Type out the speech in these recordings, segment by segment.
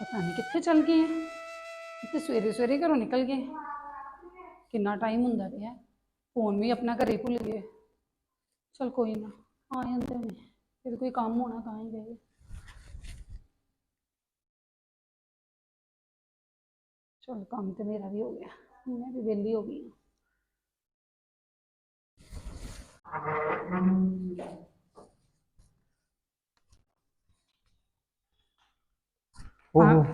ਪਤਾ ਨਹੀਂ ਕਿੱਥੇ ਚਲ ਗਏ ਆ। ਤੇ ਸਵੇਰੇ ਸਵੇਰੇ ਘਰੋਂ ਨਿਕਲ ਗਏ। ਕਿੰਨਾ ਟਾਈਮ ਹੁੰਦਾ ਪਿਆ। ਫੋਨ ਵੀ ਆਪਣਾ ਘਰੇ ਭੁੱਲ ਗਏ। ਚਲ ਕੋਈ ਨਾ, ਆ ਜਾਂਦੇ ਨੇ। ਫਿਰ ਕੋਈ ਕੰਮ ਹੋਣਾ ਤਾਂ ਹੀ ਗਏ। ਚਲ ਕੰਮ ਤੇ ਮੇਰਾ ਵੀ ਹੋ ਗਿਆ। ਮੈਂ ਵੀ ਵਿਹਲੀ ਹੋ ਗਈ ਹਾਂ। ਓਹੋ।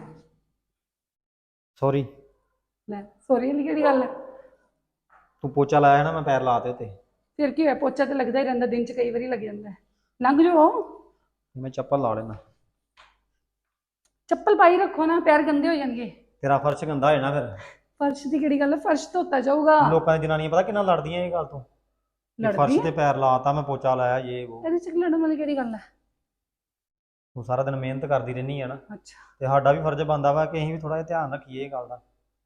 ਸੌਰੀ ਲੈ ਸੋਰੀ ਵਾਲੀ ਕਿਹੜੀ ਗੱਲ ਹੈ ਤੂੰ ਪੋਚਾ ਲਾਇਆ ਨਾ ਮੈਂ ਪੈਰ ਲਾਤੇ ਉੱਤੇ। ਫਿਰ ਕੀ ਹੋਇਆ? ਪੋਚਾ ਤੇ ਲੱਗਦਾ ਹੀ ਰਹਿੰਦਾ ਦਿਨ ਚ ਕਈ ਵਾਰੀ ਲੱਗ ਜਾਂਦਾ। ਹੈ। ਲੰਘ ਜਾਓ। ਮੈਂ ਚੱਪਲ ਲਾ ਲੈਣਾ ਚੱਪਲ ਪਾਈ ਰੱਖੋ ਨਾ ਪੈਰ ਗੰਦੇ ਹੋ ਜਾਣਗੇ। ਤੇਰਾ ਫਰਸ਼ ਗੰਦਾ ਹੋ ਜਾਣਾ ਫਿਰ। ਫਰਸ਼ ਦੀ ਕਿਹੜੀ ਗੱਲ ਹੈ ਫਰਸ਼ ਧੋਤਾ ਜਾਊਗਾ। ਲੋਕਾਂ ਦੀ ਜਨਾਨੀਆਂ ਪਤਾ ਕਿੰਨਾ ਲੜਦੀਆਂ ਇਹ ਗੱਲ ਤੋਂ? ਕਿ ਫਰਸ਼ ਲੜਦੀ ਤੇ ਪੈਰ ਲਾਤਾ ਮੈਂ ਪੋਚਾ ਲਾਇਆ ਇਹ ਉਹ। ਇਹਦੇ ਚ ਲੜਨ ਵਾਲੀ ਕਿਹੜੀ ਗੱਲ ਹੈ ਤੂੰ ਸਾਰਾ ਦਿਨ ਮਿਹਨਤ ਕਰਦੀ ਰਹਿੰਦੀ ਆ ਨਾ। ਅੱਛਾ। ਤੇ ਸਾਡਾ ਵੀ ਫਰਜ਼ ਬਣਦਾ ਵਾ ਕਿ ਅਸੀਂ ਵੀ ਥੋੜਾ ਜਿਹਾ ਧਿਆਨ ਰੱਖੀਏ ਇਹ ਗੱਲ ਦਾ।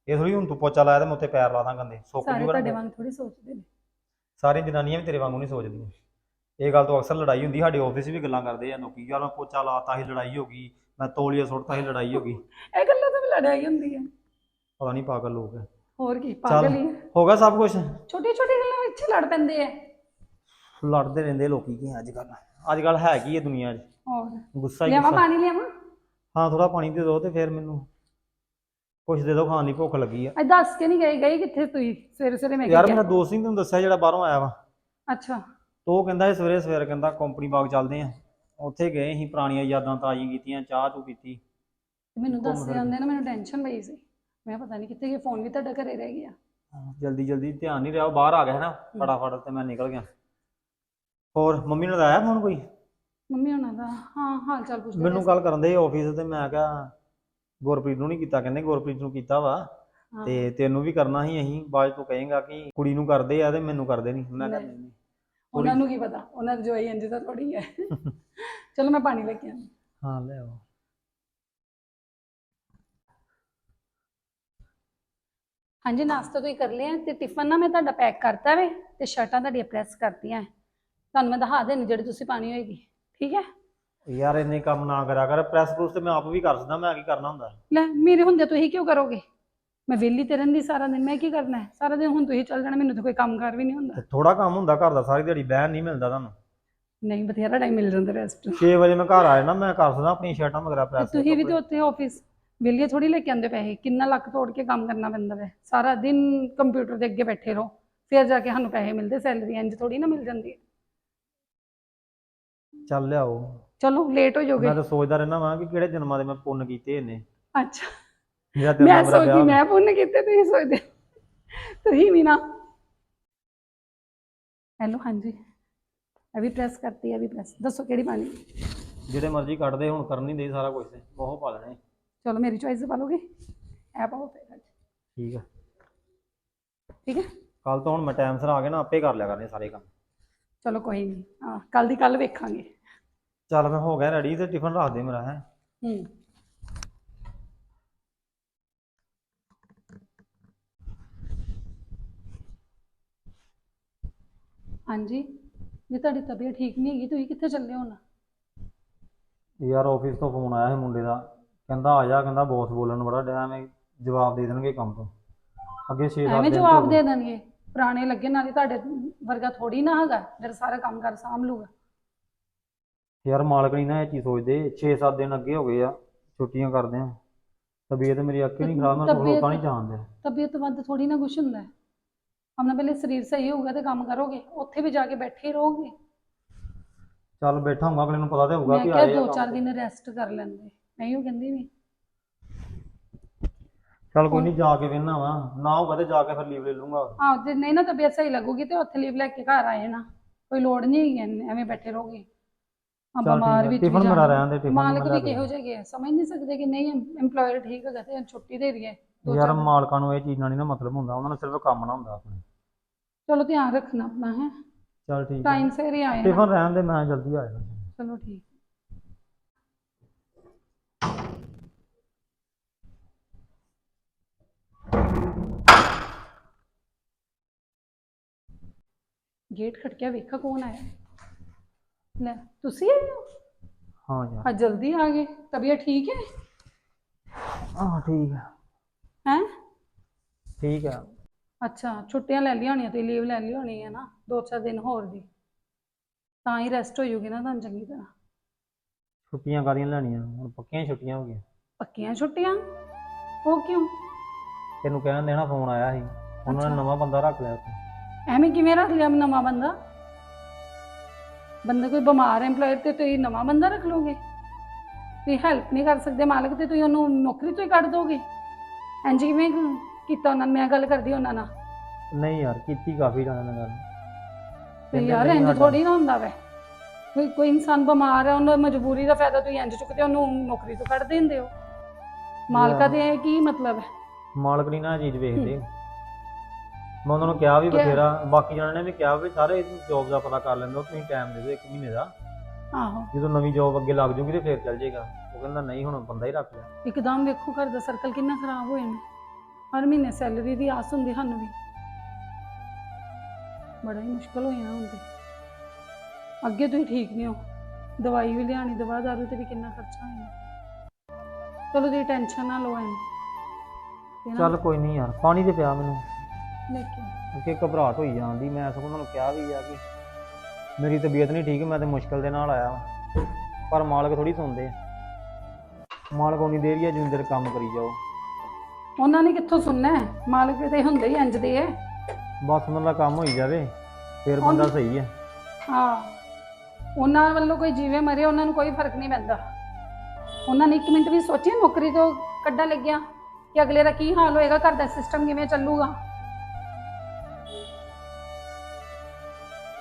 ਇਹ ਥੋੜੀ ਹੁਣ ਤੂੰ ਪੋਚਾ ਲਾਇਆ ਤੇ ਮੈਂ ਉੱਤੇ ਪੈਰ ਲਾ ਦਾਂ ਗੰਦੇ ਸੁੱਕ ਸਾਰੇ ਤੁਹਾਡੇ ਵਾਂਗ ਥੋੜੀ ਸੋਚਦੇ ਨੇ। ਸਾਰੀ ਜਨਾਨੀਆਂ ਵੀ ਤੇਰੇ ਵਾਂਗੂ ਨਹੀਂ ਸੋਚਦੀਆਂ। ਇਹ ਗੱਲ ਤੋਂ ਅਕਸਰ ਲੜਾਈ ਹੁੰਦੀ ਸਾਡੇ ਆਫਿਸ ਵੀ ਗੱਲਾਂ ਕਰਦੇ ਆ ਲੋਕੀ ਯਾਰ ਮੈਂ ਪੋਚਾ ਲਾਤਾ ਸੀ ਲੜਾਈ ਹੋ ਗਈ ਮੈਂ ਤੋਲੀਆ ਸੁੱਟਤਾ ਸੀ ਲੜਾਈ ਹੋ ਗਈ। ਇਹ ਗੱਲਾਂ ਤਾਂ ਵੀ ਲੜਾਈ ਹੁੰਦੀ ਹੈ ਪਤਾ ਨਹੀਂ ਪਾਗਲ ਲੋਕ ਆ। ਹੋਰ ਕੀ ਪਾਗਲ ਹੀ ਹੋ ਗਿਆ ਸਭ ਕੁਝ ਛੋਟੀ ਛੋਟੀ ਗੱਲਾਂ ਵਿੱਚ ਲੜ ਪੈਂਦੇ ਆ। ਲੜਦੇ ਰਹਿੰਦੇ ਲੋਕੀ ਕੀ ਅੱਜ ਕੱਲ ਅੱਜ ਕੱਲ ਹੈ ਕੀ ਹੈ ਦੁਨੀਆ 'ਚ? ਹੋਰ। ਗੁੱਸਾ ਹੀ ਲਿਆਵਾਂ ਗੁੱਸਾ। ਪਾਣੀ ਲਿਆਵਾਂ? ਹਾਂ ਥੋੜਾ ਪਾਣੀ ਦੇ ਦਿਓ ਤੇ ਫਿਰ ਮੈਨੂੰ ਕੁਛ ਦੇ ਦਿਓ ਖਾਣ ਲਈ ਭੁੱਖ ਲੱਗੀ ਆ। ਅੱਜ ਦੱਸ ਕੇ ਨਹੀਂ ਗਏ ਗਏ ਕਿੱਥੇ ਤੁਸੀਂ? ਸਵੇਰੇ ਸਵੇਰੇ ਮੈਂ ਯਾਰ ਮੇਰਾ ਦੋਸਤ ਨਹੀਂ ਤੈਨੂੰ ਦੱਸਿਆ ਜਿਹੜਾ ਬਾਹਰੋਂ ਆਇਆ ਵਾ। ਅੱਛਾ। ਤੋ ਉਹ ਕਹਿੰਦਾ ਸੀ ਸਵੇਰੇ ਸਵੇਰੇ ਕਹਿੰਦਾ ਕੰਪਨੀ ਬਾਗ ਚੱਲਦੇ ਆ। ਉੱਥੇ ਗਏ ਅਸੀਂ ਪੁਰਾਣੀਆਂ ਯਾਦਾਂ ਤਾਜ਼ੀਆਂ ਕੀਤੀਆਂ ਚਾਹ ਤੂੰ ਪੀਤੀ। ਮੈਨੂੰ ਘੁੰਮ ਦੱਸ ਫਿਰ ਜਾਂਦੇ ਨਾ ਮੈਨੂੰ ਟੈਨਸ਼ਨ ਪਈ ਸੀ। ਮੈਂ ਪਤਾ ਨਹੀਂ ਕਿੱਥੇ ਗਿਆ ਫੋਨ ਵੀ ਤੁਹਾਡਾ ਘਰੇ ਰਹਿ ਗਿਆ। ਜਲਦੀ ਜਲਦੀ ਧਿਆਨ ਨਹੀਂ ਰਿਹਾ ਉਹ ਬਾਹਰ ਆ ਗਿਆ ਹੈ। ਨਾ ਫਟਾਫਟ ਤੇ ਮੈਂ ਨਿਕਲ ਗਿਆ। ਹੋਰ ਮੰਮੀ ਨੇ ਲਾਇਆ ਫੋਨ ਕੋਈ? ਮੰਮੀ ਉਹਨਾਂ ਦਾ ਹਾਂ ਹਾਲ ਚਾਲ ਪੁੱਛਦੇ ਮੈਨੂੰ ਗੱਲ ਕਰਨ ਦੇ ਆਫਿਸ ਤੇ ਮੈਂ ਕਿਹਾ ਗੁਰਪ੍ਰੀਤ ਨੂੰ ਨਹੀਂ ਕੀਤਾ ਕਹਿੰਦੇ ਗੁਰਪ੍ਰੀਤ ਨੂੰ ਕੀਤਾ ਵਾ। ਹਾਂ। ਤੇ ਤੈਨੂੰ ਵੀ ਕਰਨਾ ਸੀ ਅਸੀਂ ਬਾਅਦ ਚ ਤੂੰ ਕਹੇਗਾ ਕਿ ਕੁੜੀ ਨੂੰ ਕਰਦੇ ਆ ਤੇ ਮੈਨੂੰ ਕਰਦੇ ਨਹੀਂ ਮੈਂ ਕਿਹਾ ਨਹੀਂ। ਉਹਨਾਂ ਨੂੰ ਕੀ ਪਤਾ ਉਹਨਾਂ ਦੀ ਜਵਾਈ ਇੰਜ ਦਾ ਥੋੜੀ ਹੈ। ਚਲੋ ਮੈਂ ਪਾਣੀ ਲੈ ਕੇ ਆਉਂਦੀ। ਹਾਂ ਲੈ ਆਓ। ਹਾਂਜੀ ਨਾਸ਼ਤਾ ਤੁਸੀਂ ਕਰ ਲਿਆ ਤੇ ਟਿਫਨ ਨਾ ਮੈਂ ਤੁਹਾਡਾ ਪੈਕ ਕਰਤਾ ਵੇ ਤੇ ਸ਼ਰਟਾਂ ਤੁਹਾਡੀਆਂ ਪ੍ਰੈਸ ਕਰਤੀਆਂ। ਤੁਹਾਨੂੰ ਮੈਂ ਦਿਖਾ ਦੇਣੀ ਜਿਹੜੀ ਤੁਸੀਂ ਪਾਣੀ ਹੋਏਗੀ ਠੀਕ ਹੈ? ਯਾਰ ਇੰਨੇ ਕੰਮ ਨਾ ਕਰਿਆ ਕਰ ਪ੍ਰੈਸ ਪ੍ਰੂਸ ਤੇ ਮੈਂ ਆਪ ਵੀ ਕਰ ਸਕਦਾ ਮੈਂ ਕੀ ਕਰਨਾ ਹੁੰਦਾ? ਲੈ ਮੇਰੇ ਹੁੰਦੇ ਤੁਸੀਂ ਕਿਉਂ ਕਰੋਗੇ? ਮੈਂ ਵਿਹਲੀ ਤੇ ਰਹਿੰਦੀ ਸਾਰਾ ਦਿਨ ਮੈਂ ਕੀ ਕਰਨਾ ਹੈ? ਸਾਰਾ ਦਿਨ ਹੁਣ ਤੁਸੀਂ ਚੱਲ ਜਾਣਾ ਮੈਨੂੰ ਤਾਂ ਕੋਈ ਕੰਮ ਕਰ ਵੀ ਨਹੀਂ ਹੁੰਦਾ। ਤੇ ਥੋੜਾ ਕੰਮ ਹੁੰਦਾ ਘਰ ਦਾ ਸਾਰੀ ਦਿਹਾੜੀ ਬਹਿਣ ਨਹੀਂ ਮਿਲਦਾ ਤੁਹਾਨੂੰ। ਨਹੀਂ ਬਥੇਰਾ ਟਾਈਮ ਮਿਲ ਜਾਂਦਾ ਰੈਸਟ 6 ਵਜੇ ਮੈਂ ਘਰ ਆ ਜਾਣਾ ਮੈਂ ਕਰ ਸਕਦਾ ਆਪਣੀ ਸ਼ਰਟਾਂ ਵਗੈਰਾ ਪ੍ਰੈਸ ਤੁਸੀਂ ਵੀ ਤੇ ਉੱਥੇ ਆਫਿਸ ਵਿਹਲੇ ਥੋੜੀ ਲੈ ਕੇ ਆਉਂਦੇ ਪੈਸੇ ਕਿੰਨਾ ਲੱਕ ਤੋੜ ਕੇ ਕੰਮ ਕਰਨਾ ਪੈਂਦਾ ਵੇ? ਸਾਰਾ ਦਿਨ ਕੰਪਿਊਟਰ ਦੇ ਅੱਗੇ ਬੈਠੇ ਰਹੋ ਫਿਰ ਜਾ ਕੇ ਸਾਨੂੰ ਪੈਸੇ ਮਿਲਦੇ ਸੈਲਰੀ ਇੰਜ ਥੋੜੀ ਨਾ ਮਿਲ ਜਾਂਦੀ। ਹੈ ਚੱਲ ਲਿਆਓ ਚਲੋ ਲੇਟ ਹੋ ਜਾਓਗੇ ਮੈਂ ਤਾਂ ਸੋਚਦਾ ਰਹਿਣਾ ਵਾਂ ਕਿ ਕਿਹੜੇ ਜਨਮਾਂ ਦੇ ਮੈਂ ਪੁੰਨ ਕੀਤੇ ਇਹਨੇ। ਅੱਛਾ। ਮੈਂ ਮੇਰਾ ਸੋਚਦੀ ਵਿਆਹ ਮੈਂ ਪੁੰਨ ਕੀਤੇ ਤੁਸੀਂ ਸੋਚਦੇ। ਤੁਸੀਂ ਵੀ ਨਾ। ਹੈਲੋ ਹਾਂਜੀ। ਇਹ ਵੀ ਪ੍ਰੈਸ ਕਰਤੀ ਹੈ ਵੀ ਪ੍ਰੈਸ ਦੱਸੋ ਕਿਹੜੀ ਪਾਣੀ ਜਿਹੜੇ ਮਰਜ਼ੀ ਕੱਢਦੇ ਹੁਣ ਕਰਨ ਨਹੀਂ ਦੇ ਸਾਰਾ ਕੁਝ ਤੇ ਉਹ ਪਾ ਲੈਣੇ। ਚਲੋ ਮੇਰੀ ਚੋਇਸ ਪਾ ਲੋਗੇ ਇਹ ਪਾਓ ਫਿਰ ਅੱਜ। ਠੀਕ ਆ। ਠੀਕ ਹੈ? ਕੱਲ ਤੋਂ ਹੁਣ ਮੈਂ ਟਾਈਮ ਸਿਰ ਆ ਕੇ ਨਾ ਆਪੇ ਕਰ ਲਿਆ ਕਰਨੇ ਸਾਰੇ ਕੰਮ। ਚਲੋ ਕੋਈ ਨਹੀਂ ਹਾਂ ਕੱਲ ਦੀ ਕੱਲ ਵੇਖਾਂਗੇ। ਚੱਲ ਮੈਂ ਹੋ ਗਿਆ ਰੈਡੀ ਤੇ ਟਿਫਨ ਰੱਖ ਦੇ ਮੇਰਾ ਹੈ। ਹੂੰ। ਹਾਂਜੀ ਜੇ ਤੁਹਾਡੀ ਤਬੀਅਤ ਠੀਕ ਨਹੀਂ ਹੈਗੀ ਤੁਸੀਂ ਕਿੱਥੇ ਚੱਲੇ ਹੋ ਨਾ ਯਾਰ ਆਫਿਸ ਤੋਂ ਫੋਨ ਆਇਆ ਸੀ ਮੁੰਡੇ ਦਾ। ਕਹਿੰਦਾ ਆ ਜਾ ਕਹਿੰਦਾ ਬੌਸ ਬੋਲਣ ਬੜਾ ਡਿਆ ਮੈਂ ਜਵਾਬ ਦੇ ਦੇਣਗੇ ਕੰਮ ਤੋਂ। ਅੱਗੇ 6 7 ਐਵੇਂ ਜਵਾਬ ਦੇ ਦੇਣਗੇ। ਪੁਰਾਣੇ ਲੱਗੇ ਨਾਲੇ ਤੁਹਾਡੇ ਵਰਗਾ ਥੋੜੀ ਨਾ ਹੈਗਾ ਜਿਹੜਾ ਸਾਰਾ ਕੰਮ ਕਰ ਸਾਂਭ ਲੂਗਾ। ਯਾਰ ਮਾਲਕ ਨਹੀਂ ਨਾ ਇਹ ਚੀਜ਼ ਸੋਚਦੇ 6-7 ਦਿਨ ਅੱਗੇ ਹੋ ਗਏ ਆ ਛੁੱਟੀਆਂ ਕਰਦੇ ਆ। ਤਬੀਅਤ ਮੇਰੀ ਅੱਗੇ ਨਹੀਂ ਖਰਾਬ ਮੈਂ ਤਬੀਅਤ- ਖਲੋਤਾ ਨਹੀਂ ਜਾਣਦਾ। ਤਬੀਅਤ ਵੱਧ ਥੋੜੀ ਨਾ ਕੁਛ ਹੁੰਦਾ। ਹੈ ਆਪਣਾ ਪਹਿਲੇ ਸਰੀਰ ਸਹੀ ਹੋਊਗਾ ਤੇ ਕੰਮ ਕਰੋਗੇ ਉੱਥੇ ਵੀ ਜਾ ਕੇ ਬੈਠੇ ਹੀ ਰਹੋਗੇ। ਚੱਲ ਬੈਠਾ ਹੂੰਗਾ ਅਗਲੇ ਨੂੰ ਪਤਾ ਤੇ ਹੋਊਗਾ ਮੈਂ ਕਿ ਕਿਹਾ ਆਏ ਆ ਦੋ ਕੰਮ ਚਾਰ ਤੋਂ। ਦਿਨ ਰੈਸਟ ਕਰ ਲੈਂਦੇ ਮੈਂ ਹੀ ਕਹਿੰਦੀ ਵੀ। ਚੱਲ ਕੋਈ ਨਹੀਂ ਜਾ ਕੇ ਵੇਖਣਾ ਵਾ ਨਾ ਹੋਊਗਾ ਤੇ ਜਾ ਕੇ ਫਿਰ ਲੀਵ ਲੈ ਲੂੰਗਾ ਆਹ ਜੇ ਨਹੀਂ ਨਾ ਤਬੀਅਤ ਸਹੀ ਲੱਗੂਗੀ ਤੇ ਉੱਥੇ ਲੀਵ ਲੈ ਕੇ ਘਰ ਆਏ ਨਾ ਕੋਈ ਲੋੜ ਨਹੀਂ ਹੈਗੀ ਐਵੇਂ ਬੈਠੇ ਰਹੋਗੇ। ਆ ਚੱਲ ਬਿਮਾਰ ਠੀਕ ਵਿੱਚ ਟਿਫਨ ਮੇਰਾ ਜਾਣਾ। ਰਹਿਣ ਦੇ ਟਿਫਨ ਮਾਲਕ ਵੀ ਕਿਹੋ ਜਿਹੇ ਆ, ਸਮਝ ਨਹੀਂ ਸਕਦੇ ਕਿ ਨਹੀਂ EMPLOYER ਠੀਕ ਹੈਗਾ ਤੇ ਛੁੱਟੀ ਦੇ ਰਹੀ ਹੈ ਦੋ ਯਾਰ ਚਾਰ- ਮਾਲਕਾਂ ਨੂੰ ਇਹ ਚੀਜ਼ ਨਾਲ ਨਹੀਂ ਨਾ ਮਤਲਬ ਹੁੰਦਾ। ਉਹਨਾਂ ਨੂੰ ਸਿਰਫ ਕੰਮ ਨਾ ਹੁੰਦਾ ਆਪਣੇ। ਚਲੋ ਧਿਆਨ ਰੱਖਣਾ ਆਪਣਾ ਹੈ। ਚੱਲ ਠੀਕ ਹੈ ਟਾਈਮ ਸਿਰ ਹੀ ਆਏ ਨਾ ਟਿਫਨ ਰਹਿਣ ਦੇ ਮੈਂ ਜਲਦੀ ਆ ਜਾਣਾ। ਚਲੋ ਠੀਕ। ਗੇਟ ਖੜਕਿਆ ਵੇਖਾ ਕੌਣ ਆਇਆ? ਲੈ ਤੁਸੀਂ ਆਏ ਹੋ? ਹਾਂ ਯਾਰ। ਅੱਜ ਜਲਦੀ ਆ ਗਏ। ਤਬੀਅਤ ਠੀਕ ਹੈ? ਆਹ ਠੀਕ ਆ। ਹੈ? ਠੀਕ ਆ। ਅੱਛਾ ਛੁੱਟੀਆਂ ਲੈ ਲਿਆ ਹੋਣੀਆਂ ਤੇ ਲੀਵ ਲੈ ਲਈ ਹੋਣੀ ਹੈ ਨਾ? ਦੋ ਚਾਰ ਦਿਨ ਹੋਰ ਦੀ। ਤਾਂ ਹੀ ਰੈਸਟ ਹੋ ਜੂਗੀ ਨਾ ਤੁਹਾਨੂੰ ਚੰਗੀ ਤਰ੍ਹਾਂ। ਛੁੱਟੀਆਂ ਕਾਦੀਆਂ ਲੈਣੀਆਂ? ਹੁਣ ਪੱਕੀਆਂ ਹੀ ਛੁੱਟੀਆਂ ਹੋ ਗਈਆਂ। ਪੱਕੀਆਂ ਛੁੱਟੀਆਂ? ਉਹ ਕਿਉਂ? ਤੈਨੂੰ ਕਹਿਣ ਦੇਣਾ ਫੋਨ ਆਇਆ ਸੀ। ਉਹਨਾਂ। ਨੇ ਨਵਾਂ ਬੰਦਾ ਰੱਖ ਲਿਆ ਉੱਥੇ। ਐਵੇਂ ਕਿਵੇਂ ਰੱਖ ਲਿਆ ਨਵਾਂ ਬੰਦਾ? ਬੰਦਾ ਕੋਈ ਬਿਮਾਰ ਐਮਪਲੋਇਰ ਤੇ ਤੁਸੀਂ ਨਵਾਂ ਬੰਦਾ ਰੱਖ ਲੋਗੇ ਤੁਸੀਂ ਹੈਲਪ ਨਹੀਂ ਕਰ ਸਕਦੇ ਮਾਲਕ ਤੇ ਤੁਸੀਂ ਉਹਨੂੰ ਨੌਕਰੀ ਤੋਂ ਹੀ ਕੱਢ ਦੋਗੇ। ਇੰਜ ਕਿਵੇਂ ਕੀਤਾ ਉਹਨਾਂ ਨਾਲ ਮੈਂ ਗੱਲ ਕਰਦੀ ਉਹਨਾਂ ਨਾਲ। ਨਹੀਂ ਯਾਰ ਕੀਤੀ ਕਾਫੀ ਜਾਣਾ ਨਾਲ ਗੱਲ। ਤੇ ਕਹਿੰਦੇ ਯਾਰ ਨਹੀਂ ਇੰਜ ਸਾਡਾ। ਥੋੜੀ ਨਾ ਹੁੰਦਾ ਵੈ। ਕੋਈ ਕੋਈ ਇਨਸਾਨ ਬਿਮਾਰ ਹੈ ਉਹਨਾਂ ਮਜਬੂਰੀ ਦਾ ਫਾਇਦਾ ਤੁਸੀਂ ਇੰਜ ਚੁੱਕਦੇ ਹੋ, ਉਹਨੂੰ ਨੌਕਰੀ ਤੋਂ ਕੱਢ ਦਿੰਦੇ ਹੋ। ਮਾਲਕਾ ਇਹ ਕੀ ਮਤਲਬ ਹੈ? ਮਾਲਕ ਨਹੀਂ ਨਾ ਇਹ ਚੀਜ਼ ਵੇਖਦੇ। ਮੈਂ ਉਹਨਾਂ ਨੂੰ ਕਿਹਾ ਵੀ? ਬਥੇਰਾ ਬਾਕੀ ਜਣਾਂ ਨੇ ਵੀ ਕਿਹਾ ਵੀ ਸਾਰੇ ਜੋਬ ਦਾ ਪਤਾ ਕਰ ਲੈਂਦੇ ਹੋ ਤੁਸੀਂ ਟਾਈਮ ਦੇ ਦਿਓ ਇੱਕ ਮਹੀਨੇ ਦਾ। ਆਹੋ। ਜਦੋਂ ਨਵੀਂ ਜੋਬ ਅੱਗੇ ਲੱਗ ਜੂਗੀ ਤੇ ਫੇਰ ਚੱਲ ਜਾਏਗਾ। ਉਹ ਕਹਿੰਦਾ ਨਹੀਂ ਹੁਣ ਬੰਦਾ ਹੀ ਰੱਖ ਲਿਆ। ਇੱਕਦਮ ਵੇਖੋ ਘਰ ਦਾ ਸਰਕਲ ਕਿੰਨਾ ਖਰਾਬ ਹੋਇਆ ਨੇ ਹਰ ਮਹੀਨੇ ਸੈਲਰੀ ਦੀ ਆਸ ਹੁੰਦੀ ਸਾਨੂੰ ਵੀ। ਬੜਾ ਹੀ ਮੁਸ਼ਕਲ ਹੋ ਜਾਣਾ ਹੁਣ ਤੇ। ਅੱਗੇ ਤੁਸੀਂ ਠੀਕ ਨਹੀਂ ਹੋ। ਦਵਾਈ ਵੀ ਲਿਆਣੀ ਦਵਾ ਦਾਰੂ ਤੇ ਵੀ ਕਿੰਨਾ ਖਰਚਾ ਹੋਇਆ ਚਲੋ ਤੁਸੀਂ ਟੈਨਸ਼ਨ ਨਾ ਲਓ ਐਂ ਚੱਲ ਕੋਈ ਨਹੀਂ ਯਾਰ ਪਾਣੀ ਤੇ ਪਿਆ ਮੈਨੂੰ। ਲੈ ਕੇ ਅੱਗੇ ਘਬਰਾਹਟ ਹੋਈ ਜਾਂਦੀ ਮੈਂ ਸਗੋਂ ਉਹਨਾਂ ਨੂੰ ਕਿਹਾ ਵੀ ਆ ਕਿ ਮੇਰੀ ਤਬੀਅਤ ਨਹੀਂ ਠੀਕ ਮੈਂ ਤੇ ਮੁਸ਼ਕਲ ਦੇ ਨਾਲ ਆਇਆ ਵਾਂ। ਪਰ ਮਾਲਕ ਥੋੜੀ ਸੁਣਦੇ ਆ। ਮਾਲਕ ਉਨੀ ਦੇਰ ਹੀ ਆ ਜਿੰਨੀ ਦੇਰ ਕੰਮ ਕਰੀ ਜਾਓ। ਉਹਨਾਂ ਨੇ ਕਿੱਥੋਂ ਸੁਣਨਾ ਹੈ? ਮਾਲਕ ਤੇ ਹੁੰਦੇ ਹੀ ਇੰਜ ਦੇ ਹੈ ਬਸ ਉਹਨਾਂ ਦਾ ਕੰਮ ਹੋਈ ਜਾਵੇ ਫੇਰ ਬੰਦਾ ਸਹੀ ਹੈ ਹਾਂ। ਉਹਨਾਂ ਵੱਲੋਂ ਕੋਈ ਜੀਵੇ ਮਰੇ ਉਹਨਾਂ ਨੂੰ ਕੋਈ ਫ਼ਰਕ ਨਹੀਂ ਪੈਂਦਾ। ਉਹਨਾਂ ਨੇ ਇੱਕ ਮਿੰਟ ਵੀ ਸੋਚਿਆ ਨੌਕਰੀ ਤੋਂ ਕੱਢਾ ਲੱਗਿਆ ਕਿ ਅਗਲੇ ਦਾ ਕੀ ਹਾਲ ਹੋਏਗਾ ਘਰ ਦਾ ਸਿਸਟਮ ਕਿਵੇਂ ਚੱਲੂਗਾ?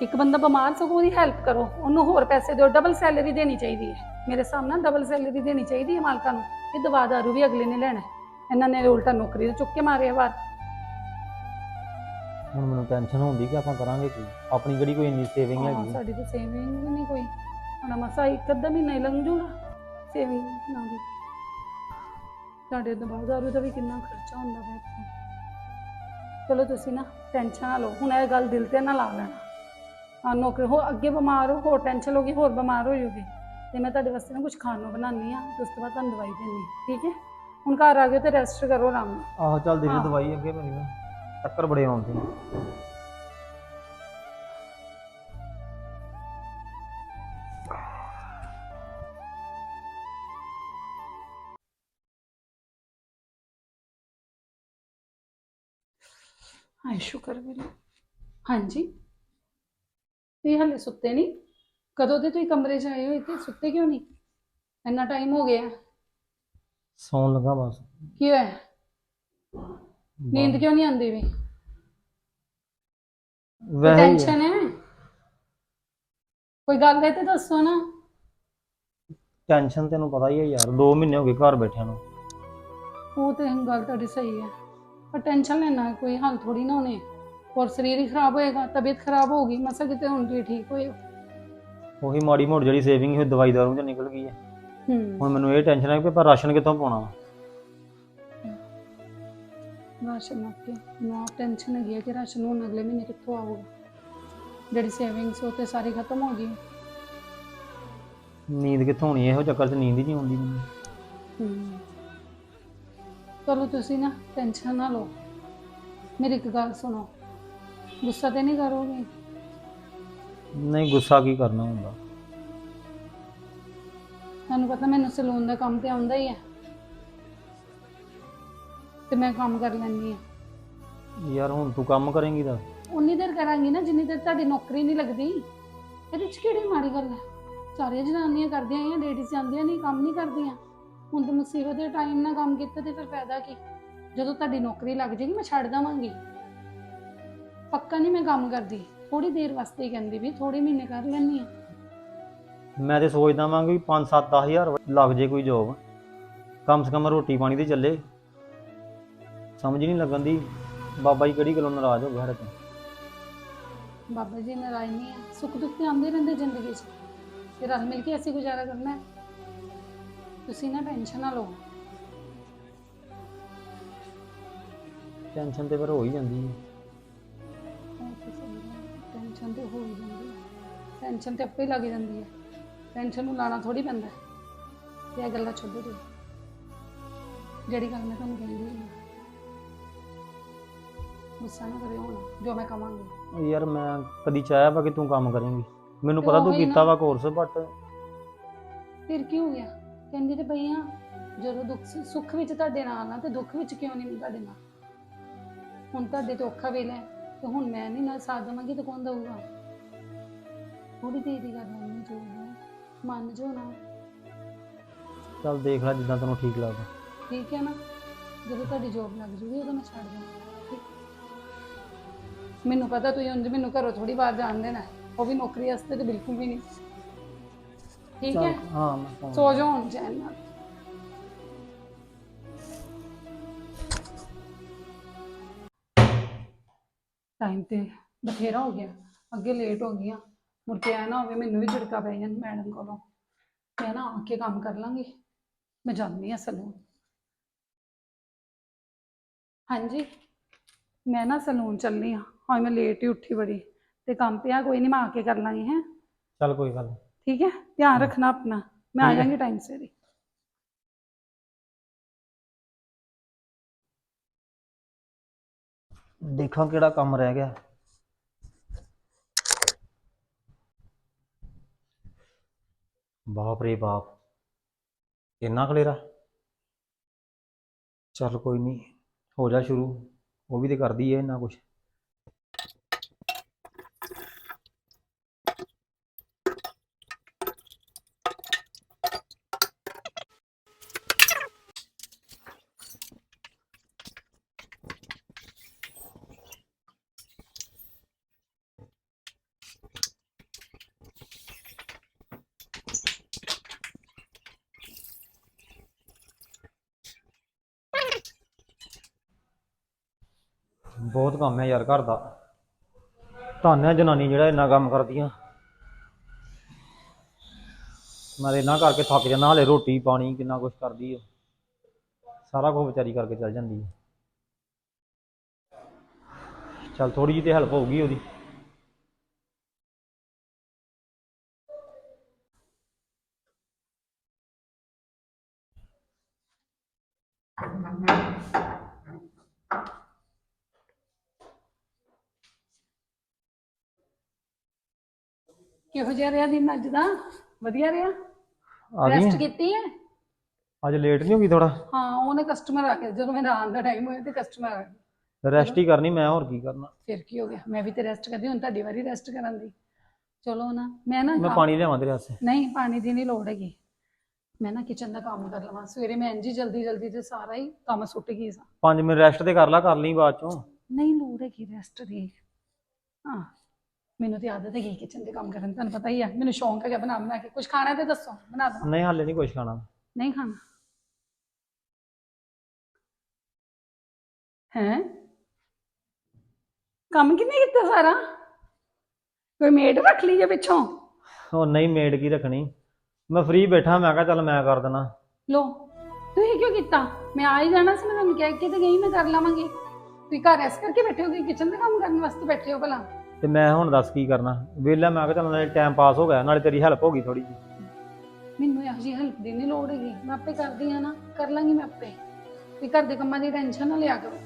ਇੱਕ ਬੰਦਾ ਬਿਮਾਰ ਸਗੋਂ ਉਹਦੀ ਹੈਲਪ ਕਰੋ। ਉਹਨੂੰ ਹੋਰ ਪੈਸੇ ਦਿਓ। ਡਬਲ ਸੈਲਰੀ ਦੇਣੀ ਚਾਹੀਦੀ ਹੈ। ਮੇਰੇ ਸਾਹਮਣੇ ਡਬਲ ਸੈਲਰੀ ਦੇਣੀ ਚਾਹੀਦੀ ਹੈ ਮਾਲਕਾਂ ਨੂੰ। ਇਹ ਦਵਾ ਦਾਰੂ ਵੀ ਅਗਲੇ ਨੇ ਲੈਣਾ ਹੈ। ਇਹਨਾਂ ਨੇ ਉਲਟਾ ਨੌਕਰੀ ਤੋਂ ਚੁੱਕ ਕੇ ਮਾਰਿਆ ਬਾਹਰ। ਹੁਣ ਮੈਨੂੰ ਟੈਨਸ਼ਨ ਹੁੰਦੀ ਕਿ ਆਪਾਂ ਕਰਾਂਗੇ ਕੀ? ਆਪਣੀ ਕਿਹੜੀ ਕੋਈ ਇੰਨੀ ਸੇਵਿੰਗ ਹਾਂ, ਹੈਗੀ? ਸਾਡੀ ਤਾਂ ਸੇਵਿੰਗ ਵੀ ਨਹੀਂ ਕੋਈ। ਹੁਣ ਮਸਾ ਇੱਕ ਅੱਧਾ ਮਹੀਨਾ ਹੀ ਲੰਘ ਜੂਗਾ ਸੇਵਿੰਗ ਨਾ ਦੀ ਸਾਡੇ ਦਬਾਦਾਰੂ ਦਾ ਵੀ ਕਿੰਨਾ ਖਰਚਾ ਹੁੰਦਾ ਹੈ ਇੱਥੇ। ਚਲੋ ਤੁਸੀਂ ਨਾ ਟੈਨਸ਼ਨ ਨਾ ਲਓ। ਹੁਣ ਇਹ ਗੱਲ ਦਿਲ ਤੇ ਨਾ ਲਾ ਲੈਣਾ। ਹਾਂ ਨੌਕਰੀ ਹੋ ਅੱਗੇ ਬਿਮਾਰ ਹੋ ਹੋਰ ਟੈਨਸ਼ਨ ਹੋਗੀ ਹੋਰ ਬਿਮਾਰ ਹੋ ਜਾਓਗੇ ਤੇ ਮੈਂ ਤੁਹਾਡੇ ਵਾਸਤੇ ਨਾ ਕੁਝ ਖਾਣ ਨੂੰ ਬਣਾਉਣੀ ਆ ਤੇ ਉਸ ਤੋਂ ਬਾਅਦ ਤੁਹਾਨੂੰ ਦਵਾਈ ਦੇਣੀ ਠੀਕ ਹੈ? ਹੁਣ ਘਰ ਆ ਗਏ ਤੇ ਰੈਸਟ ਕਰੋ ਆਰਾਮ ਨਾਲ। ਆਹੋ ਚੱਲ ਦੇ ਦੇ ਹਾਂ। ਦਵਾਈ ਅੱਗੇ ਮੇਰੀ ਨਾ ਚੱਕਰ ਬੜੇ ਆਉਂਦੇ ਨੇ ਹਾਏ ਸ਼ੁਕਰ ਵੇਲੇ ਹਾਂਜੀ? ਤੁਸੀਂ ਹਾਲੇ ਸੁੱਤੇ ਨਹੀਂ? ਕਦੋਂ ਦੇ ਤੁਸੀਂ ਕਮਰੇ 'ਚ ਆਏ ਹੋ ਇੱਥੇ? ਸੁੱਤੇ ਕਿਉਂ ਨਹੀਂ? ਇੰਨਾ ਟਾਈਮ ਹੋ ਗਿਆ। ਸੌਣ ਲੱਗਾ ਬਸ। ਕੀ ਹੋਇਆ? ਨੀਂਦ ਕਿਉਂ ਨਹੀਂ ਆਉਂਦੀ ਵੀ? ਵੈਸੇ ਹੀ ਆ। ਟੈਨਸ਼ਨ ਹੈ? ਕੋਈ ਗੱਲ ਹੈ ਤੇ ਦੱਸੋ ਨਾ। ਟੈਨਸ਼ਨ ਤੈਨੂੰ ਪਤਾ ਹੀ ਹੈ ਯਾਰ 2 ਮਹੀਨੇ ਹੋ ਗਏ ਘਰ ਬੈਠਿਆਂ ਨੂੰ। ਉਹ ਤੇ ਗੱਲ ਤੁਹਾਡੀ ਸਹੀ ਹੈ ਪਰ ਟੈਨਸ਼ਨ ਲੈਣਾ ਕੋਈ ਹੱਲ ਥੋੜੀ ਨਾ ਹੋਣੇ। ਹੋਰ ਸਰੀਰ ਹੀ ਖਰਾਬ ਹੋਏਗਾ ਤਬੀਅਤ ਖਰਾਬ ਹੋਗੀ ਮਸਾ ਕਿਤੇ ਹੁਣ ਤੁਸੀਂ ਠੀਕ ਹੋਏ। ਹੋ ਉਹੀ ਮਾੜੀ ਮੋੜ ਜਿਹੜੀ ਸੇਵਿੰਗ ਹੋਈ ਦਵਾਈ ਦਾਰੂ ਚ ਨਿਕਲ ਗਈ ਹੈ। ਹੂੰ। ਹੁਣ ਮੈਨੂੰ ਇਹ ਟੈਨਸ਼ਨ ਹੈ ਕਿ ਪਰ ਰਾਸ਼ਨ ਕਿੱਥੋਂ ਪਾਉਣਾ ਵਾ? ਰਾਸ਼ਨ ਆਪੇ ਨੂੰ ਟੈਨਸ਼ਨ ਹੈਗੀ ਹੈ ਕਿ ਰਾਸ਼ਨ ਹੁਣ ਅਗਲੇ ਮਹੀਨੇ ਕਿੱਥੋਂ ਆਊਗਾ। ਜਿਹੜੀ ਸੇਵਿੰਗਸ ਉਹ ਤੇ ਸਾਰੀ ਖਤਮ ਹੋ ਗਈ। ਨੀਂਦ ਕਿੱਥੋਂ ਹੋਣੀ ਇਹੋ ਚੱਕਰ 'ਚ ਨੀਂਦ ਹੀ ਨਹੀਂ ਆਉਂਦੀ ਮੈਨੂੰ। ਹੂੰ। ਚਲੋ ਤੁਸੀਂ ਨਾ ਟੈਨਸ਼ਨ ਨਾ ਲਓ। ਮੇਰੀ ਇੱਕ ਗੱਲ ਸੁਣੋ। ਗੁੱਸਾ ਤੇ ਨਹੀਂ ਕਰੋਗੇ? ਨਹੀਂ ਗੁੱਸਾ ਕੀ ਕਰਨਾ ਹੁੰਦਾ? ਤੁਹਾਨੂੰ ਪਤਾ ਮੈਨੂੰ ਸਲੂਨ ਦਾ ਕੰਮ ਤੇ ਆਉਂਦਾ ਹੀ ਹੈ ਤੇ ਮੈਂ ਕੰਮ ਕਰ ਲੈਂਦੀ ਹਾਂ ਯਾਰ ਹੁਣ ਤੂੰ ਕੰਮ ਕਰੇਂਗੀ ਤਾਂ। ਉਨੀ ਦੇਰ ਕਰਾਂਗੀ ਨਾ ਜਿੰਨੀ ਦੇਰ ਤੁਹਾਡੀ ਨੌਕਰੀ ਨਹੀਂ ਲੱਗਦੀ। ਇਹਦੇ ਚ ਕਿਹੜੀ ਮਾੜੀ ਗੱਲ ਹੈ ਸਾਰੀਆਂ ਜਨਾਨੀਆਂ ਕਰਦੀਆਂ ਆਈਆਂ ਲੇਡੀਜ਼ ਜਾਂਦੀਆਂ ਨਹੀਂ ਕੰਮ ਨਹੀਂ ਕਰਦੀਆਂ। ਹੁਣ ਤਾਂ ਮੁਸੀਬਤ ਦੇ ਟਾਈਮ ਨਾਲ ਕੰਮ ਕੀਤਾ ਤੇ ਫਿਰ ਫਾਇਦਾ ਕੀ? ਜਦੋਂ ਤੁਹਾਡੀ ਨੌਕਰੀ ਲੱਗ ਜਾਏਗੀ ਮੈਂ ਛੱਡ ਦਵਾਂਗੀ। ਪੱਕਾ ਨਹੀਂ ਮੈਂ ਕੰਮ ਕਰਦੀ। ਥੋੜੀ ਦੇਰ ਵਾਸਤੇ ਹੀ ਕਹਿੰਦੀ ਵੀ ਥੋੜੇ ਮਹੀਨੇ ਕਰ ਲੈਣੀ ਆ ਮੈਂ ਤੇ ਸੋਚਦਾ ਵਾਂ ਕਿ 5-7 ਹਜ਼ਾਰ ਲੱਗ ਜੇ ਕੋਈ ਜੋਬ ਕਮ ਸੇ ਕਮ ਰੋਟੀ ਪਾਣੀ ਤੇ ਚੱਲੇ। ਸਮਝ ਨਹੀਂ ਲੱਗਣ ਦੀ। ਬਾਬਾ ਜੀ ਕਿਹੜੀ ਗੱਲੋਂ ਨਾਰਾਜ਼ ਹੋ ਗਿਆ ਸਾਡੇ ਤੋਂ? ਬਾਬਾ ਜੀ ਨਾਰਾਜ਼ ਨਹੀਂ ਹੈ ਸੁੱਖ ਦੁੱਖ ਤੇ ਆਉਂਦੇ ਰਹਿੰਦੇ ਜ਼ਿੰਦਗੀ 'ਚ। ਤੇ ਰਲ ਮਿਲ ਕੇ ਅਸੀਂ ਗੁਜ਼ਾਰਾ ਕਰਨਾ ਹੈ। ਤੁਸੀਂ ਨਾ ਟੈਨਸ਼ਨ ਨਾ ਲਓ। ਟੈਨਸ਼ਨ ਤੇ ਫਿਰ ਹੋ ਹੀ ਜਾਂਦੀ ਹੈ। ਟੈਨਸ਼ਨ ਤੇ ਹੋ ਹੀ ਜਾਂਦੀ ਹੈ। ਟੈਨਸ਼ਨ ਤੇ ਆਪੇ ਲੱਗ ਜਾਂਦੀ ਹੈ। ਟੈਨਸ਼ਨ ਨੂੰ ਲਾਣਾ ਥੋੜੀ ਪੈਂਦਾ ਹੈ। ਤੇ ਇਹ ਗੱਲਾਂ ਛੱਡੋ ਤੁਸੀਂ। ਜਿਹੜੀ ਗੱਲ ਮੈਂ ਤੁਹਾਨੂੰ ਕਹਿੰਦੀ ਹਾਂ ਗੁੱਸਾ ਨਾ ਕਰਿਓ ਹੁਣ ਜੋ ਮੈਂ ਕਵਾਂਗੀ। ਉਹ ਯਾਰ ਮੈਂ ਕਦੀ ਚਾਹਿਆ ਵਾ ਕਿ ਤੂੰ ਕੰਮ ਕਰੇਂਗੀ। ਮੈਨੂੰ ਤੇ ਪਤਾ ਤੂੰ ਉਹੀ ਕੀਤਾ ਨਾ। ਵਾ ਕੋਰਸ ਬਟ ਫਿਰ ਕੀ ਹੋ ਗਿਆ? ਕਹਿੰਦੀ ਤੇ ਪਈ ਆ ਜਦੋਂ ਦੁੱਖ ਸੁੱਖ ਵਿੱਚ ਤੁਹਾਡੇ ਨਾਲ ਆ ਤੇ ਦੁੱਖ ਵਿੱਚ ਕਿਉਂ ਨਹੀਂ ਮੈਂ ਤੁਹਾਡੇ ਨਾਲ? ਹੁਣ ਤੁਹਾਡੇ ਤੇ ਔਖਾ ਵੇਲਾ ਹੈ, ਤੇ ਹੁਣ ਮੈਂ ਨਹੀਂ ਨਾਲ ਸਾਥ ਦੇਵਾਂਗੀ ਤਾਂ ਕੌਣ ਦਊਗਾ? ਥੋੜੀ ਦੇਰ ਦੀ ਗੱਲ ਜੋ ਹੈ। ਮੰਨ ਜੋ ਨਾ। ਚੱਲ ਦੇਖ ਲੈ ਜਿੱਦਾਂ ਤੈਨੂੰ ਠੀਕ ਲੱਗਦਾ। ਠੀਕ ਹੈ ਨਾ? ਜਦੋਂ ਤੁਹਾਡੀ ਜੋਬ ਲੱਗ ਜੂਗੀ ਉਦੋਂ ਮੈਂ ਛੱਡ ਦਾਂਗੀ? ਮੈਨੂੰ ਪਤਾ ਤੁਸੀਂ ਉਂਝ ਮੈਨੂੰ ਘਰੋਂ ਥੋੜੀ ਵਾਰ ਜਾਣ ਦੇਣਾ ਹੈ। ਉਹ ਵੀ ਨੌਕਰੀ ਵਾਸਤੇ ਤੇ ਬਿਲਕੁਲ ਵੀ ਨਹੀਂ। ਠੀਕ ਚੱਲ ਹੈ ਹਾਂ ਮੈਂ ਸੌਂ ਸੋ ਜਾਓ ਹੁਣ ਚੈਨ ਨਾਲ। ਟਾਈਮ ਤੇ ਬਥੇਰਾ ਹੋ ਗਿਆ। ਅੱਗੇ ਲੇਟ ਹੋ ਗਈਆਂ। ਮੁੜ ਕੇ ਐ ਨਾ ਹੋਵੇ ਮੈਨੂੰ ਵੀ ਝਿੜਕਾ ਪੈ ਜਾਣ ਮੈਡਮ ਕੋਲੋਂ। ਮੈਂ ਨਾ ਆ ਕੇ ਕੰਮ ਕਰ ਲਾਂਗੀ। ਮੈਂ ਜਾਂਦੀ ਹਾਂ ਸਲੂਨ ਹਾਂਜੀ। ਮੈਂ ਨਾ ਸਲੂਨ ਚੱਲਣੀ ਆ। ਹਾਂ ਮੈਂ ਲੇਟ ਹੀ ਉੱਠੀ ਬੜੀ। ਤੇ ਕੰਮ ਪਿਆ ਕੋਈ ਨਹੀਂ ਮੈਂ ਆ ਕੇ ਕਰ ਲਾਂਗੀ ਹੈ। ਚੱਲ ਕੋਈ ਗੱਲ ਨੀ। ਠੀਕ ਹੈ? ਧਿਆਨ ਰੱਖਣਾ ਆਪਣਾ। ਮੈਂ ਆ ਠੀਕ ਹੈ। ਜਾਵਾਂਗੀ ਦੇਖਾਂ ਕਿਹੜਾ ਕੰਮ ਰਹਿ ਗਿਆ। ਬਾਪ ਰੇ ਬਾਪ, ਇੰਨਾ ਖਲੇਰਾ? ਚੱਲ ਕੋਈ ਨਹੀਂ ਹੋ ਜਾ ਸ਼ੁਰੂ, ਉਹ ਵੀ ਤੇ ਕਰਦੀ ਏ ਇੰਨਾ ਕੁਛ। ਬਹੁਤ ਕੰਮ ਹੈ ਯਾਰ ਘਰ ਦਾ। ਧੰਨ ਹੈ ਜਨਾਨੀ ਜਿਹੜਾ ਇੰਨਾ ਕੰਮ ਕਰਦੀਆਂ ਮੈਂ ਤਾਂ ਇੰਨਾ ਕਰਕੇ ਥੱਕ ਜਾਂਦਾ, ਹਲੇ ਰੋਟੀ ਪਾਣੀ ਕਿੰਨਾ ਕੁਛ ਕਰਦੀ ਹੈ ਸਾਰਾ ਕੁਝ ਵਿਚਾਰੀ ਕਰਕੇ ਚੱਲ ਜਾਂਦੀ ਹੈ ਚੱਲ ਥੋੜੀ ਜਿਹੀ ਤੇ ਹੈਲਪ ਹੋਊਗੀ ਉਹਦੀ। ਕਿਹੋ ਜਿਹਾ ਰਿਹਾ ਦਿਨ ਅੱਜ ਦਾ? ਵਧੀਆ ਰਿਹਾ? ਆ ਗਈ ਰੈਸਟ? ਕੀਤੀ ਹੈ? ਅੱਜ ਲੇਟ ਨਹੀਂ ਹੋ ਗਈ ਥੋੜਾ ਹਾਂ ਉਹਨੇ ਕਸਟਮਰ ਆ ਕੇ ਜਦੋਂ ਮੇਰਾ ਆਉਣ ਦਾ ਟਾਈਮ ਹੋਇਆ ਤੇ ਕਸਟਮਰ ਆ ਗਿਆ ਰੈਸਟ ਹੀ ਕਰਨੀ ਮੈਂ ਹੋਰ ਕੀ ਕਰਨਾ? ਫਿਰ ਕੀ ਹੋ ਗਿਆ? ਮੈਂ ਵੀ ਤੇ ਰੈਸਟ ਕਰਦੀ ਹੁਣ ਤੁਹਾਡੀ ਵਾਰੀ ਰੈਸਟ ਕਰਨ ਦੀ। ਚਲੋ ਨਾ ਮੈਂ ਨਾ ਮੈਂ ਪਾਣੀ ਲਿਆਵਾਂ ਤੇਰੇ ਵਾਸਤੇ। ਨਹੀਂ ਪਾਣੀ ਦੀ ਨਹੀਂ ਲੋੜ ਹੈਗੀ। ਮੈਂ ਨਾ ਕਿਚਨ ਦਾ ਕੰਮ ਕਰ ਲਵਾਂ। ਸਵੇਰੇ ਮੈਂ ਇੰਜੀ ਜਲਦੀ ਜਲਦੀ ਤੇ ਸਾਰਾ ਹੀ ਕੰਮ ਸੁੱਟ ਗਈ ਸਾਂ। 5 ਮਿੰਟ ਰੈਸਟ ਤੇ ਕਰ ਲਾ ਕਰ ਲਈ ਬਾਅਦ ਚੋਂ। ਨਹੀਂ ਲੋੜ ਹੈਗੀ ਰੈਸਟ ਦੀ। ਹਾਂ। ਮੈਨੂੰ ਤੇ ਆਦਤ ਹੈਗੀ ਕਿਚਨ ਦੇ ਕੰਮ ਕਰਨ ਦੀ ਤੁਹਾਨੂੰ ਪਤਾ ਹੀ ਆ। ਮੈਨੂੰ ਸ਼ੌਂਕ ਹੈਗਾ ਬਣਾ ਬਣਾ ਕੇ। ਕੁਝ ਖਾਣਾ ਤੇ ਦੱਸੋ ਬਣਾ ਦਵਾਂ ਨਹੀਂ ਹਾਲੇ ਨਹੀਂ ਕੁਛ ਖਾਣਾ। ਨਹੀਂ ਖਾਣਾ? ਹੈ? ਕੰਮ ਕਿੰਨੇ ਕੀਤਾ ਸਾਰਾ? ਕੋਈ ਮੇਡ ਰੱਖ ਲਈ ਜੇ ਪਿੱਛੋਂ? ਉਹ ਨਹੀਂ ਮੇਡ ਕੀ ਰੱਖਣੀ? ਮੈਂ ਫ੍ਰੀ ਬੈਠਾ ਮੈਂ ਕਿਹਾ ਚੱਲ ਮੈਂ ਕਰ ਦੇਣਾ ਲੋ ਤੁਸੀਂ ਕਿਉਂ ਕੀਤਾ? ਮੈਂ ਆ ਹੀ ਜਾਣਾ ਸੀ ਮੈਂ ਤੁਹਾਨੂੰ ਕਹਿ ਕੇ ਤੇ ਗਈ ਮੈਂ ਕਰ ਲਵਾਂਗੀ। ਤੁਸੀਂ ਘਰ ਐਸ ਕਰਕੇ ਬੈਠੇ ਹੋ ਕਿ ਕਿਚਨ ਦਾ ਕੰਮ ਕਰਨ ਵਾਸਤੇ ਬੈਠੇ ਹੋ ਭਲਾ? ਤੇ ਮੈਂ ਹੁਣ ਦੱਸ ਕੀ ਕਰਨਾ। ਵਿਹਲਾ ਮੈਂ ਕਿਹਾ ਚੱਲ ਨਾਲੇ ਟਾਈਮ ਪਾਸ ਹੋ ਗਿਆ ਨਾਲੇ ਤੇਰੀ ਹੈਲਪ ਹੋ ਗਈ ਥੋੜੀ ਜੀ ਮੈਨੂੰ ਇਹੋ ਜਿਹੀ ਹੈਲਪ ਦੀ ਨਹੀਂ ਲੋੜ ਹੈਗੀ। ਮੈਂ ਆਪੇ ਕਰਦੀ ਆ ਨਾ ਕਰ ਲਾਂਗੀ ਮੈਂ ਆਪੇ। ਤੁਸੀਂ ਘਰ ਦੇ ਕੰਮਾਂ ਦੀ ਟੈਨਸ਼ਨ ਨਾ ਲਿਆ ਕਰੋ।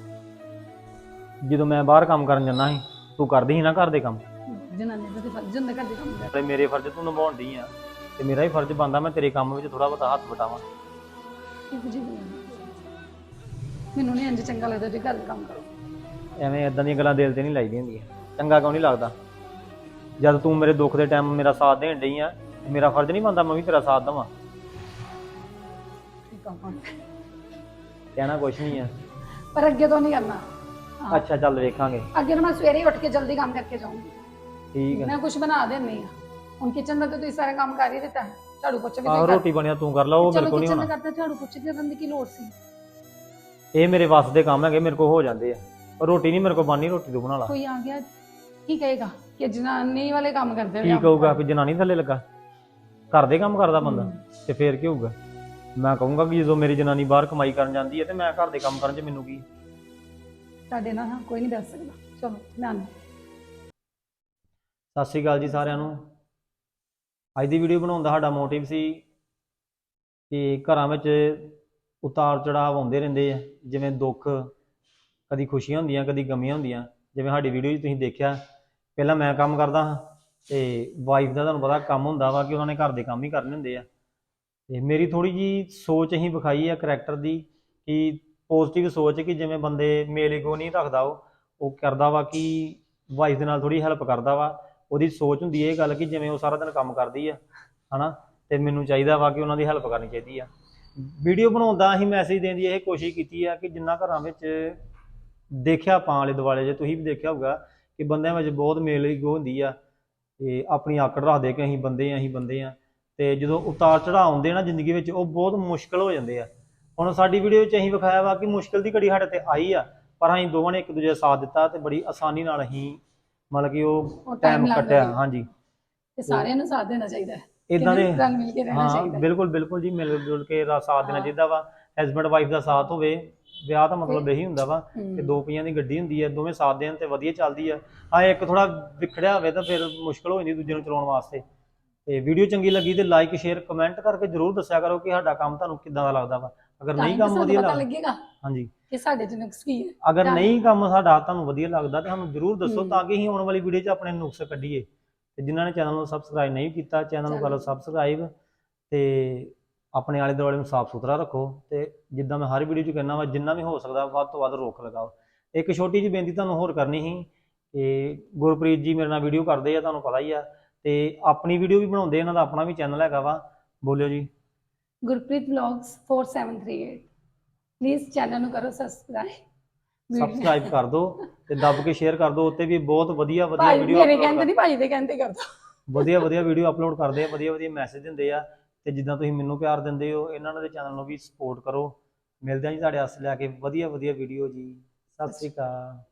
ਜਦੋਂ ਮੈਂ ਬਾਹਰ ਕੰਮ ਕਰਨ ਜਾਂਦਾ ਸੀ ਤੂੰ ਕਰਦੀ ਸੀ ਨਾ ਘਰ ਦੇ ਕੰਮ? ਜਨਾਨੀ ਦਾ ਤੇ ਫਰਜ਼ ਹੁੰਦਾ ਘਰ ਦੇ ਕੰਮ ਦਾ। ਤੇ ਮੇਰੇ ਫਰਜ਼ ਤੂੰ ਨਿਭਾਉਂਦੀ ਆ। ਤੇ ਮੇਰਾ ਹੀ ਫਰਜ਼ ਬਣਦਾ ਮੈਂ ਤੇਰੇ ਕੰਮ ਵਿੱਚ ਥੋੜਾ ਬਹੁਤਾ ਹੱਥ ਵਟਾਵਾਂ। ਇਹੋ ਜਿਹੀ ਗੱਲਾਂ ਨਹੀਂ। ਮੈਨੂੰ ਨਹੀਂ ਇੰਜ ਚੰਗਾ ਲੱਗਦਾ ਜੇ ਘਰ ਦੇ ਕੰਮ ਕਰੋ। ਐਵੇਂ ਇਦਾਂ ਦੀਆਂ ਗੱਲਾਂ ਦਿਲ ਤੇ ਨਹੀਂ ਲਾਈਦੀਆਂ ਹੁੰਦੀਆਂ। ਚੰਗਾ ਕਿਉਂ ਨਹੀਂ ਲੱਗਦਾ? ਜਦ ਤੂੰ ਮੇਰੇ ਦੁੱਖ ਦੇ ਟਾਈਮ ਮੇਰਾ ਸਾਥ ਦੇਣ ਡਈ ਆ ਮੇਰਾ ਫਰਜ਼ ਨਹੀਂ ਬਣਦਾ ਮੈਂ ਵੀ ਤੇਰਾ ਸਾਥ ਦੇਵਾਂ। ਠੀਕ ਆ ਹੁਣ। ਕਹਿਣਾ ਕੁਛ ਨਹੀਂ ਆ। ਪਰ ਅੱਗੇ ਤੋਂ ਨਹੀਂ ਕਰਨਾ। ਹਾਂ। ਅੱਛਾ ਚੱਲ ਵੇਖਾਂਗੇ। ਅੱਗੇ ਤੋਂ ਮੈਂ ਸਵੇਰੇ ਹੀ ਉੱਠ ਕੇ ਜਲਦੀ ਕੰਮ ਕਰਕੇ ਜਾਊਂਗੀ। ਠੀਕ ਹੈ ਮੈਂ ਕੁਝ ਬਣਾ ਦੇਣੀ ਆ। ਹੁਣ ਕਿਚਨ ਦਾ ਤਾਂ ਤੁਸੀਂ ਸਾਰਾ ਕੰਮ ਕਰ ਹੀ ਦਿੱਤਾ। ਹੈ। ਝਾੜੂ ਪੋਚਾ ਵੀ ਆਹ ਤੁਸੀਂ ਰੋਟੀ ਬਣਿਆ ਤੂੰ ਕਰ ਲਾ ਉਹ ਮੇਰੇ ਚਲੋ ਕੋਲ ਨਹੀਂ ਕਿਚਨ ਦਾ ਹੋਣਾ ਕਰਤਾ ਝਾੜੂ ਪੋਚੇ ਕਰਨ ਦੀ ਕੀ ਲੋੜ ਸੀ? ਇਹ ਮੇਰੇ ਵੱਸ ਦੇ ਕੰਮ ਹੈਗੇ ਮੇਰੇ ਕੋਲ ਹੋ ਜਾਂਦੇ ਆ। ਪਰ ਰੋਟੀ ਨਹੀਂ ਮੇਰੇ ਕੋਲ ਬਣਨੀ ਰੋਟੀ ਤੂੰ ਬਣਾ ਲਾ। ਕੋਈ ਆ ਗਿਆ। ਕੀ ਕਹੇਗਾ ਕਿ ਜਨਾਨੀ ਵਾਲੇ ਕੰਮ ਕਰਦੇ ਕੀ ਕਹੂਗਾ ਵੀ ਜਨਾਨੀ ਥੱਲੇ ਲੱਗਾ? ਘਰ ਦੇ ਕੰਮ ਕਰਦਾ ਬੰਦਾ ਤੇ ਫੇਰ ਕੀ ਹੋਊਗਾ? ਮੈਂ ਕਹੂੰਗਾ ਕਿ ਜਦੋਂ ਮੇਰੀ ਜਨਾਨੀ ਬਾਹਰ ਕਮਾਈ ਕਰਨ ਜਾਂਦੀ ਹੈ ਤੇ ਮੈਂ ਘਰ ਦੇ ਕੰਮ ਕਰਨ 'ਚ ਮੈਨੂੰ ਕੀ? ਤੁਹਾਡੇ ਨਾਲ ਹਾਂ, ਕੋਈ ਨਹੀਂ ਦੱਸ ਸਕਦਾ। ਚਲੋ ਮੈਂ ਆਉਂਦੀ। ਸਤਿ ਸ਼੍ਰੀ ਅਕਾਲ ਜੀ ਸਾਰਿਆਂ ਨੂੰ। ਅੱਜ ਦੀ ਵੀਡੀਓ ਬਣਾਉਣ ਦਾ ਸਾਡਾ ਮੋਟਿਵ ਸੀ ਕਿ ਘਰਾਂ ਵਿੱਚ ਉਤਾਰ ਚੜਾਵ ਆਉਂਦੇ ਰਹਿੰਦੇ ਆ ਜਿਵੇਂ ਦੁੱਖ ਕਦੀ ਖੁਸ਼ੀਆਂ ਹੁੰਦੀਆਂ ਕਦੀ ਗਮੀਆਂ ਹੁੰਦੀਆਂ। ਜਿਵੇਂ ਸਾਡੀ ਵੀਡੀਓ 'ਚ ਤੁਸੀਂ ਦੇਖਿਆ ਪਹਿਲਾਂ ਮੈਂ ਕੰਮ ਕਰਦਾ ਹਾਂ ਤੇ ਵਾਈਫ ਦਾ ਤੁਹਾਨੂੰ ਪਤਾ ਕੰਮ ਹੁੰਦਾ ਵਾ ਕਿ ਉਹਨਾਂ ਨੇ ਘਰ ਦੇ ਕੰਮ ਹੀ ਕਰਨੇ ਹੁੰਦੇ ਆ। ਤੇ ਮੇਰੀ ਥੋੜੀ ਜੀ ਸੋਚ ਅਸੀਂ ਵਿਖਾਈ ਆ ਕਰੈਕਟਰ ਦੀ ਕਿ ਪੋਜ਼ਿਟਿਵ ਸੋਚ ਕਿ ਜਿਵੇਂ ਬੰਦੇ ਮੇਲੇ ਈਗੋ ਨਹੀਂ ਰੱਖਦਾ ਉਹ ਉਹ ਕਰਦਾ ਵਾ ਕਿ ਵਾਈਫ ਦੇ ਨਾਲ ਥੋੜੀ ਹੈਲਪ ਕਰਦਾ ਵਾ। ਉਹਦੀ ਸੋਚ ਹੁੰਦੀ ਇਹ ਗੱਲ ਕਿ ਜਿਵੇਂ ਉਹ ਸਾਰਾ ਦਿਨ ਕੰਮ ਕਰਦੀ ਆ, ਹਨਾ? ਤੇ ਮੈਨੂੰ ਚਾਹੀਦਾ ਵਾ ਕਿ ਉਹਨਾਂ ਦੀ ਹੈਲਪ ਕਰਨੀ ਚਾਹੀਦੀ ਆ। ਵੀਡੀਓ ਬਣਾਉਂਦਾ ਅਸੀਂ ਮੈਸੇਜ ਦੇਣ ਦੀ ਇਹ ਕੋਸ਼ਿਸ਼ ਕੀਤੀ ਆ ਕਿ ਜਿੰਨਾ ਘਰਾਂ ਵਿੱਚ ਦੇਖਿਆ ਆਪਾਂ ਆਲੇ ਦੁਆਲੇ, ਜੇ ਤੁਸੀਂ ਵੀ ਦੇਖਿਆ ਹੋਊਗਾ ਕਿ ਬੰਦਿਆਂ ਵਿੱਚ ਬਹੁਤ ਮੇਲ ਹੁੰਦੀ ਆ ਤੇ ਆਪਣੀ ਆਕੜ ਰੱਖਦੇ ਕਿ ਅਸੀਂ ਬੰਦੇ ਆ ਅਸੀਂ ਬੰਦੇ ਆ। ਤੇ ਜਦੋਂ ਉਤਾਰ ਚੜਾਅ ਆਉਂਦੇ ਨਾ ਜ਼ਿੰਦਗੀ ਵਿੱਚ ਉਹ ਬਹੁਤ ਮੁਸ਼ਕਲ ਹੋ ਜਾਂਦੇ ਆ। ਹੁਣ ਸਾਡੀ ਵੀਡੀਓ ਵਿੱਚ ਅਸੀਂ ਵਿਖਾਇਆ ਵਾ ਕਿ ਮੁਸ਼ਕਲ ਦੀ ਘੜੀ ਸਾਡੇ ਤੇ ਆਈ ਆ ਪਰ ਅਸੀਂ ਦੋਵਾਂ ਨੇ ਇੱਕ ਦੂਜੇ ਦਾ ਸਾਥ ਦਿੱਤਾ ਤੇ ਬੜੀ ਆਸਾਨੀ ਨਾਲ ਅਸੀਂ ਮਤਲਬ ਕਿ ਉਹ ਟਾਈਮ ਕੱਟਿਆ। ਹਾਂਜੀ। ਤੇ ਸਾਰਿਆਂ ਨੂੰ ਸਾਥ ਦੇਣਾ ਚਾਹੀਦਾ ਹੈ। ਇਦਾਂ ਦੇ ਰਲ ਮਿਲ ਕੇ ਰਹਿਣਾ ਹਾਂ ਚਾਹੀਦਾ ਹੈ। ਬਿਲਕੁਲ ਬਿਲਕੁਲ ਜੀ ਮਿਲ ਜੁਲ ਕੇ ਸਾਥ ਦੇਣਾ। ਚਾਹੀਦਾ ਵਾ। ਹਸਬੰਡ ਵਾਈਫ ਦਾ ਸਾਥ ਹੋਵੇ। ਵਿਆਹ ਦਾ ਮਤਲਬ ਇਹੀ ਹੁੰਦਾ ਵਾ। ਕਿ ਦੋ ਪਈਆਂ ਦੀ ਗੱਡੀ ਹੁੰਦੀ ਹੈ ਦੋਵੇਂ ਸਾਥ ਦੇਣ ਤੇ ਵਧੀਆ ਚੱਲਦੀ ਆ। ਆ ਇੱਕ ਥੋੜਾ ਵਿਖੜਿਆ ਹੋਵੇ ਤਾਂ ਫਿਰ ਮੁਸ਼ਕਲ ਹੋ ਜਾਂਦੀ ਦੂਜੇ ਨੂੰ ਚਲਾਉਣ ਵਾਸਤੇ। ਤੇ ਵੀਡੀਓ ਚੰਗੀ ਲੱਗੀ ਤੇ ਲਾਈਕ ਸ਼ੇਅਰ ਕਮੈਂਟ ਕਰਕੇ ਜਰੂਰ ਦੱਸਿਆ ਕਰੋ ਕਿ ਸਾਡਾ ਕੰਮ ਤੁਹਾਨੂੰ ਕਿੱਦਾਂ ਦਾ ਲੱਗਦਾ ਵਾ। ਅਗਰ ਨਹੀਂ ਕੰਮ ਵਧੀਆ ਲੱਗਦਾ ਹਾਂਜੀ। ਕਿ ਸਾਡੇ ਚ ਨੁਕਸ ਕੀ ਹੈ ਅਗਰ ਨਹੀਂ ਕੰਮ ਸਾਡਾ ਤੁਹਾਨੂੰ ਵਧੀਆ ਲੱਗਦਾ ਤੇ ਸਾਨੂੰ ਜਰੂਰ ਦੱਸੋ। ਤਾਂ ਕਿ ਅਸੀਂ ਆਉਣ ਵਾਲੀ ਵੀਡੀਓ 'ਚ ਆਪਣੇ ਨੁਕਸ ਕੱਢੀਏ। ਤੇ ਜਿਨ੍ਹਾਂ ਨੇ ਚੈਨਲ ਨੂੰ ਸਬਸਕ੍ਰਾਈਬ ਨਹੀਂ ਕੀਤਾ ਚੈਨਲ ਨੂੰ ਕਰੋ ਸਬਸਕ੍ਰਾਈਬ ਤੇ ਆਪਣੇ ਆਲੇ ਦੁਆਲੇ ਨੂੰ ਸਾਫ਼ ਸੁਥਰਾ ਰੱਖੋ ਤੇ ਜਿੱਦਾਂ ਮੈਂ ਹਰ ਵੀਡੀਓ 'ਚ ਕਹਿੰਦਾ ਵਾ ਜਿੰਨਾ ਵੀ ਹੋ ਸਕਦਾ ਵੱਧ ਤੋਂ ਵੱਧ ਰੋਕ ਲਗਾਓ। ਇੱਕ ਛੋਟੀ ਜਿਹੀ ਬੇਨਤੀ ਤੁਹਾਨੂੰ ਹੋਰ ਕਰਨੀ ਸੀ ਕਿ ਗੁਰਪ੍ਰੀਤ ਜੀ ਮੇਰੇ ਨਾਲ ਵੀਡੀਓ ਕਰਦੇ ਆ ਤੁਹਾਨੂੰ ਪਤਾ ਹੀ ਆ ਤੇ ਆਪਣੀ ਵੀਡੀਓ ਵੀ ਬਣਾਉਂਦੇ ਇਹਨਾਂ ਦਾ ਆਪਣਾ ਵੀ ਚੈਨਲ ਹੈਗਾ ਵਾ। ਬੋਲਿਓ ਜੀ। ਗੁਰਪ੍ਰੀਤ ਵਲੌਗਸ 4738 ਪਲੀਜ਼ ਚੈਨਲ ਨੂੰ ਕਰੋ ਸਬਸਕ੍ਰਾਈਬ। ਸਬਸਕ੍ਰਾਈਬ ਕਰ ਦਿਓ ਤੇ ਦੱਬ ਕੇ ਸ਼ੇਅਰ ਕਰ ਦਿਓ ਉੱਤੇ ਵੀ ਬਹੁਤ ਵਧੀਆ ਵਧੀਆ ਵੀਡੀਓ ਮੇਰੇ ਕਹਿੰਦੇ ਨਹੀਂ ਭਾਈ ਦੇ ਕਹਿੰਦੇ ਕਰ ਵਧੀਆ ਵਧੀਆ ਵੀਡੀਓ ਅਪਲੋਡ ਕਰਦੇ ਆ ਵਧੀਆ ਵਧੀਆ ਮੈਸੇਜ ਦਿੰਦੇ ਆ। ਤੇ ਜਿੱਦਾਂ ਤੁਸੀਂ ਮੈਨੂੰ ਪਿਆਰ ਦਿੰਦੇ ਹੋ, ਇਹਨਾਂ ਦੇ ਚੈਨਲ ਨੂੰ ਵੀ ਸਪੋਰਟ ਕਰੋ। ਮਿਲਦੇ ਆ ਜੀ ਤੁਹਾਡੇ ਵਾਸਤੇ ਲੈ ਕੇ। ਵਧੀਆ ਵਧੀਆ ਵੀਡੀਓ ਜੀ। ਸਤਿ ਸ਼੍ਰੀ ਅਕਾਲ।